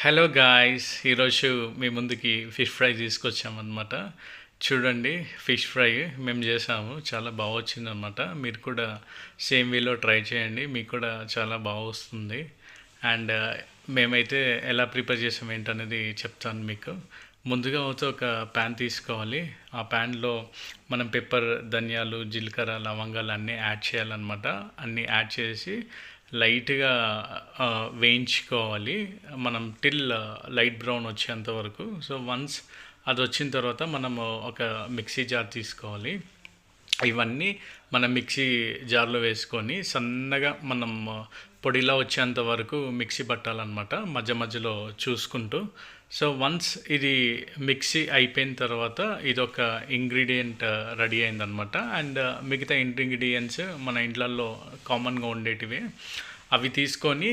Hello guys ఈరోజు మీ ముందుకి fish fry తీసుకొచ్చామన్నమాట. చూడండి ఫిష్ ఫ్రై మేము చేసాము. చాలా బాగా వచ్చిందనమాట మీరు కూడా సేమ్ వేలో ట్రై చేయండి. మీకు కూడా చాలా బాగా వస్తుంది. అండ్ uh, మేమైతే ఎలా ప్రిపేర్ చేసాం ఏంటనేది చెప్తాను మీకు. ముందుగా అయితే ఒక ప్యాన్ తీసుకోవాలి. ఆ ప్యాన్లో మనం పెప్పర్ ధనియాలు జీలకర్ర లవంగాలు అన్నీ యాడ్ చేయాలన్నమాట. అన్నీ యాడ్ చేసి లైట్గా వేయించుకోవాలి. మనం టిల్ లైట్ బ్రౌన్ వచ్చేంత వరకు. సో వన్స్ అది వచ్చిన తర్వాత మనము ఒక మిక్సీ జార్ తీసుకోవాలి. ఇవన్నీ మనం మిక్సీ జార్లో వేసుకొని సన్నగా మనం పొడిలా వచ్చేంత వరకు మిక్సీ పట్టాలన్నమాట మధ్య మధ్యలో చూసుకుంటూ. సో వన్స్ ఇది మిక్సీ అయిపోయిన తర్వాత ఇది ఒక ఇంగ్రీడియంట్ రెడీ అయిందనమాట అండ్ మిగతా ఇంగ్రీడియంట్స్ మన ఇంట్లల్లో కామన్గా ఉండేటివి. అవి తీసుకొని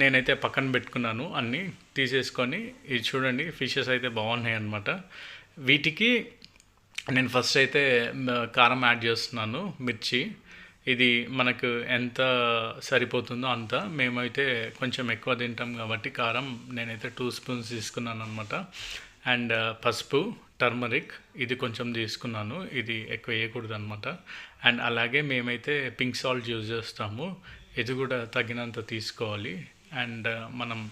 నేనైతే పక్కన పెట్టుకున్నాను అన్నీ తీసేసుకొని. ఇది చూడండి ఫిషెస్ అయితే బాగున్నాయి అనమాట వీటికి నేను ఫస్ట్ అయితే కారం యాడ్ చేస్తున్నాను మిర్చి. ఇది మనకు ఎంత సరిపోతుందో అంత మేమైతే కొంచెం ఎక్కువ తింటాం కాబట్టి కారం నేనైతే టూ స్పూన్స్ తీసుకున్నాను అనమాట అండ్ uh, పసుపు టర్మరిక్ ఇది కొంచెం తీసుకున్నాను. ఇది ఎక్కువ వేయకూడదు అనమాట అండ్ అలాగే మేమైతే పింక్ సాల్ట్ యూజ్ చేస్తాము. ఇది కూడా తగినంత తీసుకోవాలి. అండ్ uh, మనం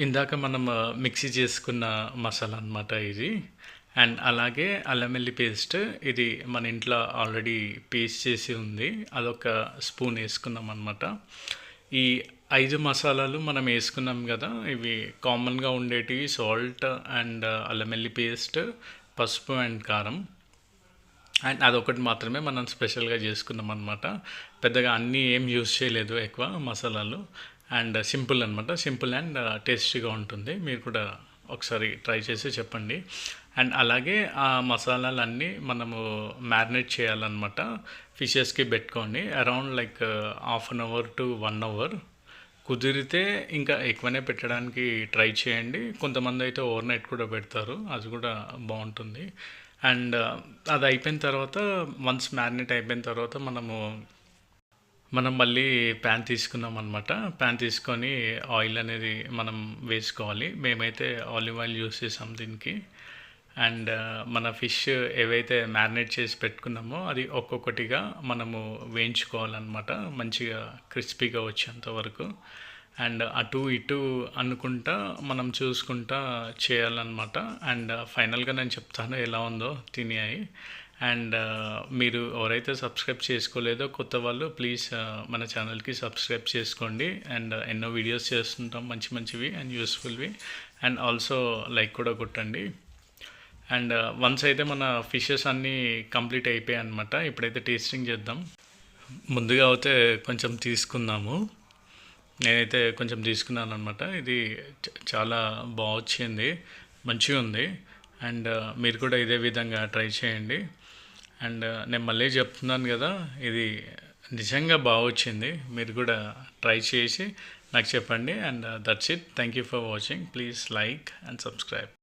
ఇందాక మనం uh, మిక్సీ చేసుకున్న మసాలా అనమాట ఇది. అండ్ అలాగే అల్లం వెల్లి పేస్ట్ ఇది మన ఇంట్లో ఆల్రెడీ పేస్ట్ చేసి ఉంది. అదొక స్పూన్ వేసుకున్నాం అనమాట ఈ ఐదు మసాలాలు మనం వేసుకున్నాం కదా ఇవి కామన్గా ఉండేటివి సాల్ట్ అండ్ అల్లం వెల్లి పేస్ట్ పసుపు అండ్ కారం. అండ్ అదొకటి మాత్రమే మనం స్పెషల్గా చేసుకున్నాం అనమాట పెద్దగా అన్నీ ఏం యూజ్ చేయలేదు ఎక్కువ మసాలాలు. అండ్ సింపుల్ అనమాట సింపుల్ అండ్ టేస్టీగా ఉంటుంది. మీరు కూడా ఒకసారి ట్రై చేసి చెప్పండి. అండ్ అలాగే ఆ మసాలాలన్నీ మనము మ్యారినేట్ చేయాలన్నమాట. ఫిషెస్కి పెట్టుకొని around like half an hour to one hour. కుదిరితే ఇంకా ఎక్కువనే పెట్టడానికి ట్రై చేయండి. కొంతమంది అయితే ఓవర్ నైట్ కూడా పెడతారు. అది కూడా బాగుంటుంది. అండ్ అది అయిపోయిన తర్వాత వన్స్ మ్యారినేట్ అయిపోయిన తర్వాత మనము మనం మళ్ళీ ప్యాన్ తీసుకున్నాం అనమాట ప్యాన్ తీసుకొని ఆయిల్ అనేది మనం వేసుకోవాలి. మేమైతే ఆలివ్ ఆయిల్ యూస్ చేసాం దీనికి. అండ్ మన ఫిష్ ఏవైతే మ్యారినేట్ చేసి పెట్టుకున్నామో అది ఒక్కొక్కటిగా మనము వేయించుకోవాలన్నమాట. మంచిగా క్రిస్పీగా వచ్చేంత వరకు. అండ్ అటు ఇటు అనుకుంటా మనం చూసుకుంటా చేయాలన్నమాట. అండ్ ఫైనల్గా నేను చెప్తాను ఎలా ఉందో తిని అండ్ uh, మీరు ఎవరైతే సబ్స్క్రైబ్ చేసుకోలేదో కొత్త వాళ్ళు ప్లీజ్ uh, మన ఛానల్కి సబ్స్క్రైబ్ చేసుకోండి. అండ్ uh, ఎన్నో వీడియోస్ చేస్తుంటాం మంచి మంచివి అండ్ యూస్ఫుల్వి అండ్ ఆల్సో లైక్ కూడా కొట్టండి. అండ్ వన్స్ అయితే మన ఫిషెస్ అన్నీ కంప్లీట్ అయిపోయాయి అనమాట ఇప్పుడైతే టేస్టింగ్ చేద్దాం. ముందుగా అయితే కొంచెం తీసుకుందాము. నేనైతే కొంచెం తీసుకున్నాను అనమాట ఇది చాలా బాగా వచ్చింది. మంచిగా ఉంది అండ్ మీరు కూడా ఇదే విధంగా ట్రై చేయండి. అండ్ నేను మళ్ళీ చెప్తున్నాను కదా ఇది నిజంగా బాగా వచ్చింది. మీరు కూడా ట్రై చేసి నాకు చెప్పండి. And that's it thank you for watching please like and subscribe